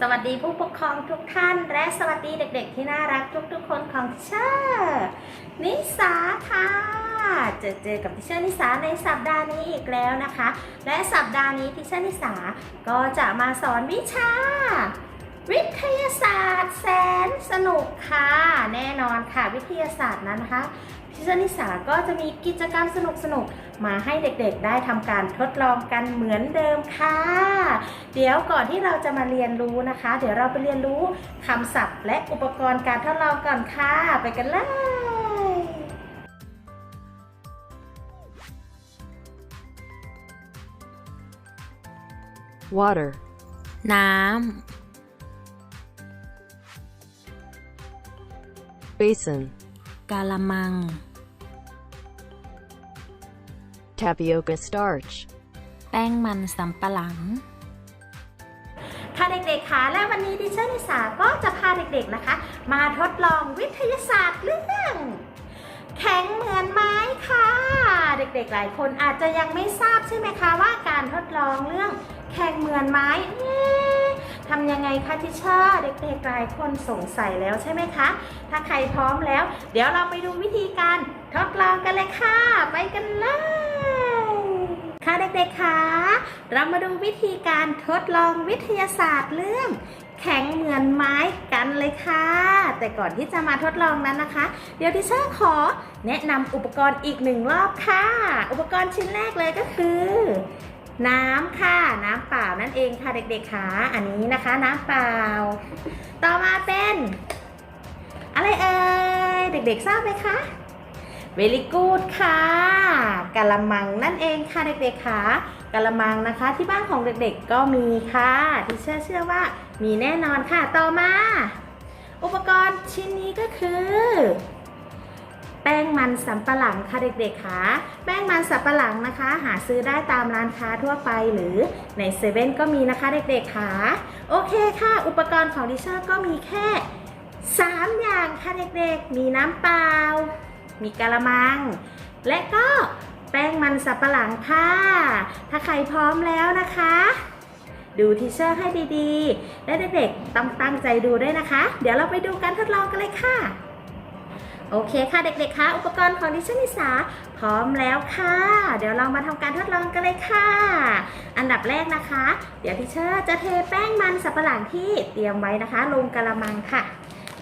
สวัสดีผู้ปกครองทุกท่าน และสวัสดีเด็กๆที่น่ารักทุกๆคนของเชอร์นิสาค่ะเจอเจอกับทิเชอร์นิสาในสัปดาห์นี้อีกแล้วนะคะ และสัปดาห์นี้ทิเชอร์นิสาก็จะมาสอนวิชา วิทยาศาสตร์แสนสนุกค่ะ แน่นอนค่ะ วิทยาศาสตร์นั้นนะคะ ทิเชอร์นิสาก็จะมีกิจกรรมสนุกๆมาให้เด็กๆ ได้ทำการทดลองกันเหมือนเดิมค่ะ เดี๋ยวก่อนที่เราจะมาเรียนรู้นะคะ เดี๋ยวเราไปเรียนรู้คำศัพท์และอุปกรณ์การทดลองก่อนค่ะ ไปกันเลย water, น้ basin, ำกาละมัง tapioca starch, แป้งมันสำปะหลัง ค่ะเด็กๆค่ะและวันนี้ดิฉันนิสาก็จะพาเด็กๆนะคะ มาทดลองวิทยาศาสตร์เรื่องแข็งเหมือนไม้ค่ะ เด็กๆหลายคนอาจจะยังไม่ทราบใช่ไหมคะว่าการทดลองเรื่องแข็งเหมือนไม้เอ๊ะทำยังไงคะทิเชอร์เด็กๆหลายคนสงสัยแล้วใช่ไหมคะ ถ้าใครพร้อมแล้ว เดี๋ยวเราไปดูวิธีการทดลองกันเลยค่ะ ไปกันเลย ค่ะเด็กๆค่ะเรามาดูวิธีการทดลองวิทยาศาสตร์เรื่อง แข็งเหมือนไม้กันเลยค่ะ แต่ก่อนที่จะมาทดลองนั้นนะคะ เดี๋ยวดิฉันขอแนะนำอุปกรณ์อีกหนึ่งรอบค่ะ อุปกรณ์ชิ้นแรกเลยก็คือ น้ำค่ะ น้ำเปล่านั่นเองค่ะเด็กๆค่ะอันนี้นะคะ น้ำเปล่า ต่อมาเป็น อะไรเอ่ยเด็กๆทราบไหมคะ เวลิกูดค่ะกะละมังนั่นเองค่ะเด็กๆค่ะกะละมังนะคะที่บ้านของเด็กๆก็มีค่ะที่เชื่อเชื่อว่ามีแน่นอนค่ะต่อมา อุปกรณ์ชิ้นนี้ก็คือ แป้งมันสำปะหลังค่ะเด็กๆค่ะแป้งมันสำปะหลังนะคะ หาซื้อได้ตามร้านค้าทั่วไปหรือในเซเว่นก็มีนะคะเด็กๆค่ะโอเคค่ะ อุปกรณ์ของดิเชอร์ก็มีแค่ 3 อย่างค่ะเด็กๆ มีน้ำเปล่า มีกะละมัง และก็แป้งมันสับปะหลังค่ะ ถ้าใครพร้อมแล้วนะคะ ดูทีเชอร์ให้ดีๆ และเด็กๆต้องตั้งใจดูด้วยนะคะ เดี๋ยวเราไปดูการทดลองกันเลยค่ะ โอเคค่ะเด็กๆคะอุปกรณ์ของดิฉันนิสาพร้อมแล้วค่ะ เดี๋ยวเรามาทำการทดลองกันเลยค่ะ อันดับแรกนะคะ เดี๋ยวทิเชอร์จะเทแป้งมันสับปะหลังที่เตรียมไว้นะคะ ลงกระมังค่ะ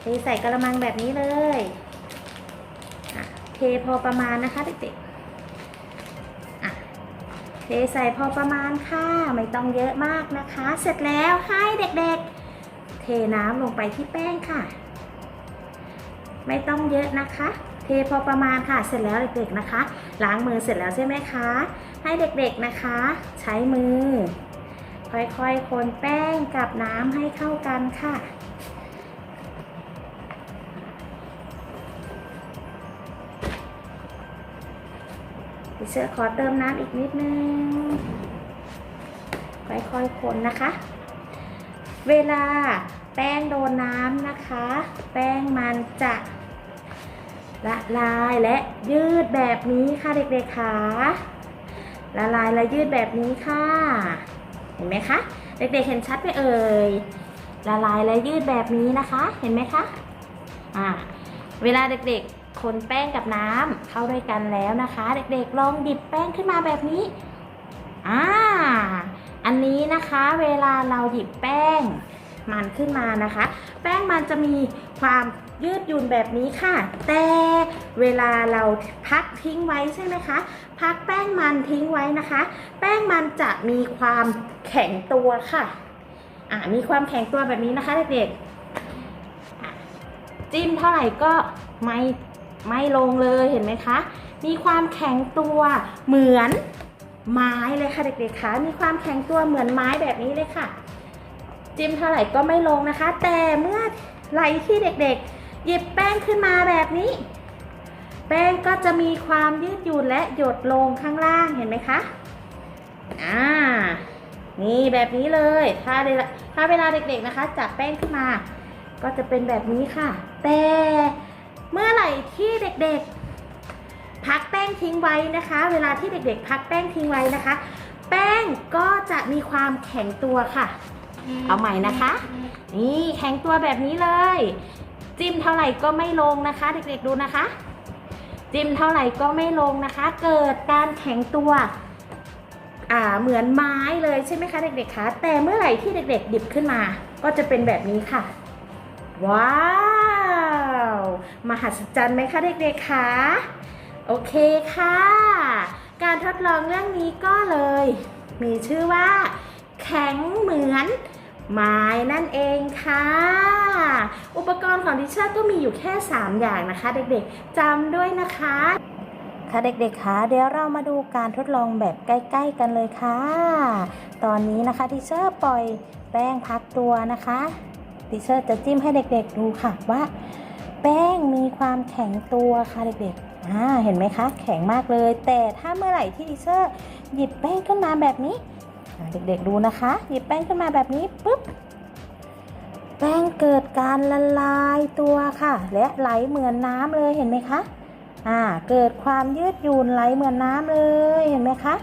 เทใส่กระมังแบบนี้เลย เทพอประมาณนะคะเด็กๆอะเทใส่พอประมาณค่ะ ไม่ต้องเยอะมากนะคะ เสร็จแล้วให้เด็กๆ เทน้ำลงไปที่แป้งค่ะ ไม่ต้องเยอะนะคะ เทพอประมาณค่ะ เสร็จแล้วเด็กๆนะคะ ล้างมือเสร็จแล้วใช่ไหมคะ ให้เด็กๆนะคะ ใช้มือ ค่อยๆ คนแป้งกับน้ำให้เข้ากันค่ะ ดิเชอร์ขอเติมน้ำอีกนิดนึง ค่อยๆคนนะคะ เวลาแป้งโดนน้ำนะคะ แป้งมันจะละลายและยืดแบบนี้ค่ะเด็กๆค่ะละลายและยืดแบบนี้ค่ะ เห็นไหมคะ เด็กๆเห็นชัดไหมเอ่ยละลายและยืดแบบนี้นะคะ เห็นไหมคะอ่าเวลาเด็กๆ คนแป้งกับน้ำเข้าด้วยกันแล้วนะคะ เด็กๆลองดิบแป้งขึ้นมาแบบนี้อ่าอันนี้นะคะเวลาเราหยิบแป้งมันขึ้นมานะคะ แป้งมันจะมีความยืดหยุ่นแบบนี้ค่ะ แต่เวลาเราพักทิ้งไว้ใช่ไหมคะ พักแป้งมันทิ้งไว้นะคะ แป้งมันจะมีความแข็งตัวค่ะอ่ามีความแข็งตัวแบบนี้นะคะเด็กๆจิ้มเท่าไหร่ก็ไม่ ไม่ลงเลยเห็นไหมคะ มีความแข็งตัวเหมือนไม้เลยค่ะเด็กๆคะมีความแข็งตัวเหมือนไม้แบบนี้เลยค่ะ จิ้มเท่าไหร่ก็ไม่ลงนะคะ แต่เมื่อไหลที่เด็กๆ หยิบแป้งขึ้นมาแบบนี้ แป้งก็จะมีความยืดหยุ่นและหยดลงข้างล่างเห็นไหมคะอ่านี่แบบนี้เลยถ้าเวลาถ้าเวลาเด็กๆนะคะ จับแป้งขึ้นมา ก็จะเป็นแบบนี้ค่ะ แต่ เมื่อไหร่ที่เด็กๆ พักแป้งทิ้งไว้นะคะ เวลาที่เด็กๆ พักแป้งทิ้งไว้นะคะ แป้งก็จะมีความแข็งตัวค่ะ เอาใหม่นะคะ นี่แข็งตัวแบบนี้เลย จิ้มเท่าไหร่ก็ไม่ลงนะคะ เด็กๆดูนะคะ จิ้มเท่าไหร่ก็ไม่ลงนะคะ เกิดการแข็งตัวอ่าเหมือนไม้เลยใช่ไหมคะเด็กๆคะแต่เมื่อไหร่ที่เด็กๆหยิบขึ้นมา ก็จะเป็นแบบนี้ค่ะ ว้าว มหัศจรรย์ไหมคะเด็กๆคะโอเคค่ะ การทดลองเรื่องนี้ก็เลย มีชื่อว่า แข็งเหมือนไม้นั่นเองค่ะ อุปกรณ์ของดิเชอร์ก็มีอยู่แค่ 3 อย่างนะคะ เด็กๆจำด้วยนะคะ ค่ะเด็กๆคะเดี๋ยวเรามาดูการทดลองแบบใกล้ ๆ กันเลยค่ะ ตอนนี้นะคะดิเชอร์ปล่อยแป้งพักตัวนะคะดิเชอร์จะจิ้มให้เด็กๆดูค่ะว่า แป้งมีความแข็งตัวค่ะเด็กๆอ่าเห็นไหมคะ แข็งมากเลย แต่ถ้าเมื่อไหร่ที่ดิเชอร์หยิบแป้งขึ้นมาแบบนี้ เด็กๆดูนะคะ หยิบแป้งขึ้นมาแบบนี้ปุ๊บแป้งเกิดการละลายตัวค่ะ และไหลเหมือนน้ำเลยเห็นไหมคะอ่าเกิดความยืดหยุ่นไหลเหมือนน้ำเลยเห็นไหมคะ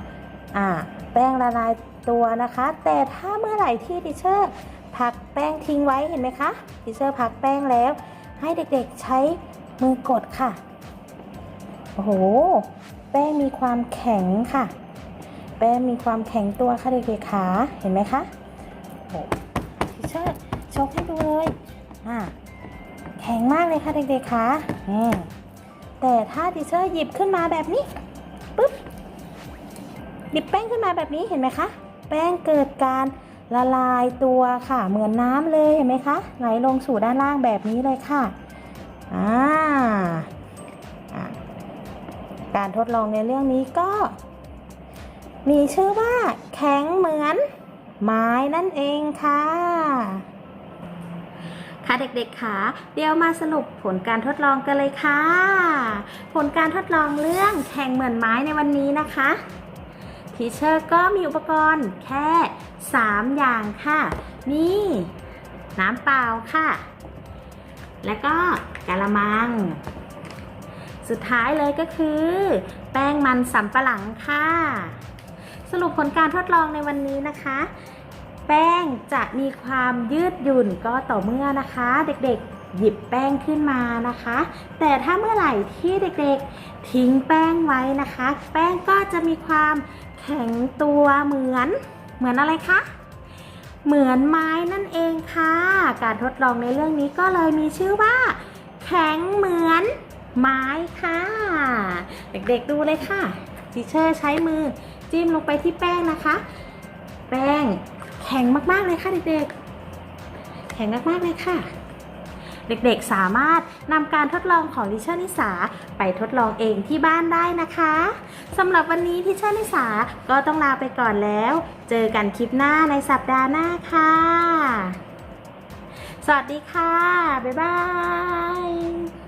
อ่าแป้งละลายตัวนะคะ แต่ถ้าเมื่อไหร่ที่ดิเชอร์พักแป้งทิ้งไว้เห็นไหมคะดิเชอร์พักแป้งแล้ว ให้เด็กๆใช้มือกดค่ะ โอ้โห แป้งมีความแข็งค่ะ แป้งมีความแข็งตัวค่ะเด็กๆขาเห็นไหมคะโอ้ดิเชอร์ชกให้ดูเลยอ่าแข็งมากเลยค่ะเด็กๆขาอืมแต่ถ้าดิเชอร์หยิบขึ้นมาแบบนี้ปุ๊บหยิบแป้งขึ้นมาแบบนี้เห็นไหมคะ แป้งเกิดการ ละลายตัวค่ะ เหมือนน้ำเลยเห็นไหมคะ ไหลลงสู่ด้านล่างแบบนี้เลยค่ะอ่าการทดลองในเรื่องนี้ก็ มีชื่อว่า แข็งเหมือนไม้นั่นเองค่ะ ค่ะเด็กๆค่ะเดี๋ยวมาสรุปผลการทดลองกันเลยค่ะ ผลการทดลองเรื่องแข่งเหมือนไม้ในวันนี้นะคะทีเชอร์ก็มีอุปกรณ์แค่ 3 อย่างค่ะ มีน้ำเปล่าค่ะ แล้วก็กะละมัง สุดท้ายเลยก็คือ แป้งมันสำปะหลังค่ะ สรุปผลการทดลองในวันนี้นะคะ แป้งจะมีความยืดหยุ่นก็ต่อเมื่อนะคะ เด็กๆ หยิบแป้งขึ้นมานะคะ แต่ถ้าเมื่อไหร่ที่เด็กๆ ทิ้งแป้งไว้นะคะ แป้งก็จะมีความแข็งตัวเหมือน เหมือนอะไรคะ เหมือนไม้นั่นเองค่ะ การทดลองในเรื่องนี้ก็เลยมีชื่อว่า แข็งเหมือนไม้ค่ะ เด็กๆดูเลยค่ะทีเชอร์ใช้มือจิ้มลงไปที่แป้งนะคะ แป้งแข็งมากๆเลยค่ะเด็กๆแข็งมากๆเลยค่ะ เด็กๆสามารถนำการทดลองของทิเชอร์นิสาไปทดลองเองที่บ้านได้นะคะสำหรับวันนี้ทิเชอร์นิสาก็ต้องลาไปก่อนแล้ว เจอกันคลิปหน้าในสัปดาห์หน้าค่ะ สวัสดีค่ะ บ๊ายบาย